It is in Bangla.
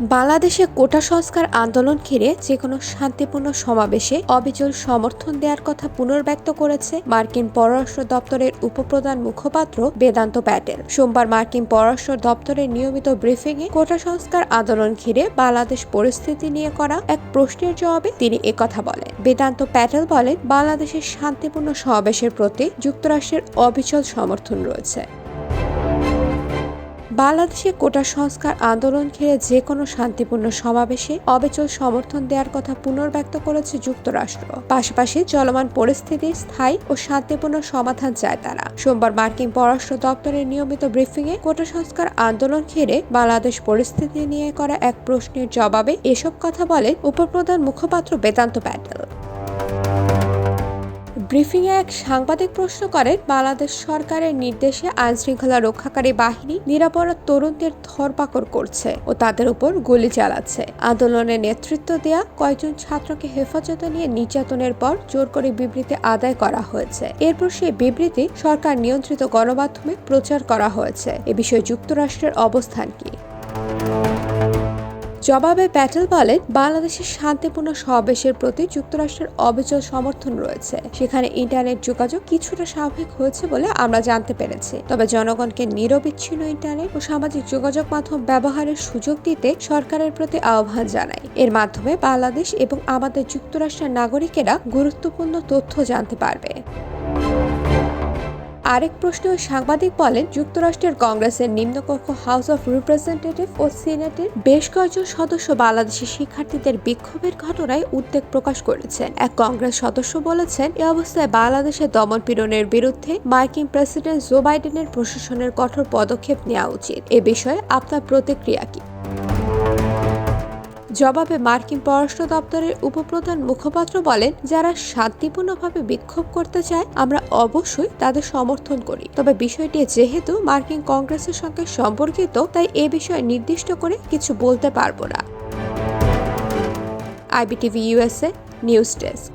বাংলাদেশে কোটা সংস্কার আন্দোলন ঘিরে যে কোনো শান্তিপূর্ণ সমাবেশে অবিচল সমর্থন দেওয়ার কথা পুনর্ব্যক্ত করেছে মার্কিন পররাষ্ট্র দপ্তরের উপপ্রধান মুখপাত্র বেদান্ত প্যাটেল। সোমবার মার্কিন পররাষ্ট্র দপ্তরের নিয়মিত ব্রিফিংয়ে কোটা সংস্কার আন্দোলন ঘিরে বাংলাদেশ পরিস্থিতি নিয়ে করা এক প্রশ্নের জবাবে তিনি একথা বলেন। বেদান্ত প্যাটেল বলেন, বাংলাদেশের শান্তিপূর্ণ সমাবেশের প্রতি যুক্তরাষ্ট্রের অবিচল সমর্থন রয়েছে। বাংলাদেশে কোটা সংস্কার আন্দোলন ঘিরে যে কোনো শান্তিপূর্ণ সমাবেশে অবিচল সমর্থন দেওয়ার কথা পুনর্ব্যক্ত করেছে যুক্তরাষ্ট্র। পাশাপাশি চলমান পরিস্থিতির স্থায়ী ও শান্তিপূর্ণ সমাধান চায় তারা। সোমবার মার্কিন পররাষ্ট্র দপ্তরের নিয়মিত ব্রিফিংয়ে কোটা সংস্কার আন্দোলন ঘিরে বাংলাদেশ পরিস্থিতি নিয়ে করা এক প্রশ্নের জবাবে এসব কথা বলেন উপপ্রধান মুখপাত্র বেদান্ত প্যাটেল। ব্রিফিংয়ে এক সাংবাদিক প্রশ্ন করেন, বাংলাদেশ সরকারের নির্দেশে আইনশৃঙ্খলা রক্ষাকারী বাহিনী নিরাপরাধ তরুণদের ধরপাকড় করছে ও তাদের উপর গুলি চালাচ্ছে। আন্দোলনে নেতৃত্ব দেয়া কয়েকজন ছাত্রকে হেফাজতে নিয়ে নির্যাতনের পর জোর করে বিবৃতি আদায় করা হয়েছে। এরপর সেই বিবৃতি সরকার নিয়ন্ত্রিত গণমাধ্যমে প্রচার করা হয়েছে। এ বিষয়ে যুক্তরাষ্ট্রের অবস্থান কি? জবাবে প্যাটেল বলেন বাংলাদেশের শান্তিপূর্ণ সমাবেশের প্রতি যুক্তরাষ্ট্রের অবিচল সমর্থন রয়েছে। সেখানে ইন্টারনেট যোগাযোগ কিছুটা স্বাভাবিক হয়েছে বলে আমরা জানতে পেরেছি। তবে জনগণকে নিরবিচ্ছিন্ন ইন্টারনেট ও সামাজিক যোগাযোগ মাধ্যম ব্যবহারের সুযোগ দিতে সরকারের প্রতি আহ্বান জানাই এর মাধ্যমে বাংলাদেশ এবং আমাদের যুক্তরাষ্ট্রের নাগরিকেরা গুরুত্বপূর্ণ তথ্য জানতে পারবে। আরেক প্রশ্নে সাংবাদিক বলেন, যুক্তরাষ্ট্রের কংগ্রেসের নিম্নকক্ষ হাউস অফ রিপ্রেজেন্টেটিভ ও সিনেটের বেশ কয়েকজন সদস্য বাংলাদেশের শিক্ষার্থীদের বিক্ষোভের ঘটনায় উদ্বেগ প্রকাশ করেছেন। এক কংগ্রেস সদস্য বলেছেন, এ অবস্থায় বাংলাদেশের দমন পীড়নের বিরুদ্ধে মার্কিন প্রেসিডেন্ট জো বাইডেনের প্রশাসনের কঠোর পদক্ষেপ নেওয়া উচিত। এ বিষয়ে আপনার প্রতিক্রিয়া কি? জবাবে মার্কিন পররাষ্ট্র দপ্তরের উপপ্রধান মুখপাত্র বলেন, যারা শান্তিপূর্ণভাবে বিক্ষোভ করতে চায়, আমরা অবশ্যই তাদের সমর্থন করি। তবে বিষয়টি যেহেতু মার্কিন কংগ্রেসের সঙ্গে সম্পর্কিত, তাই এ বিষয়ে নির্দিষ্ট করে কিছু বলতে পারব না। IBTV USA news desk.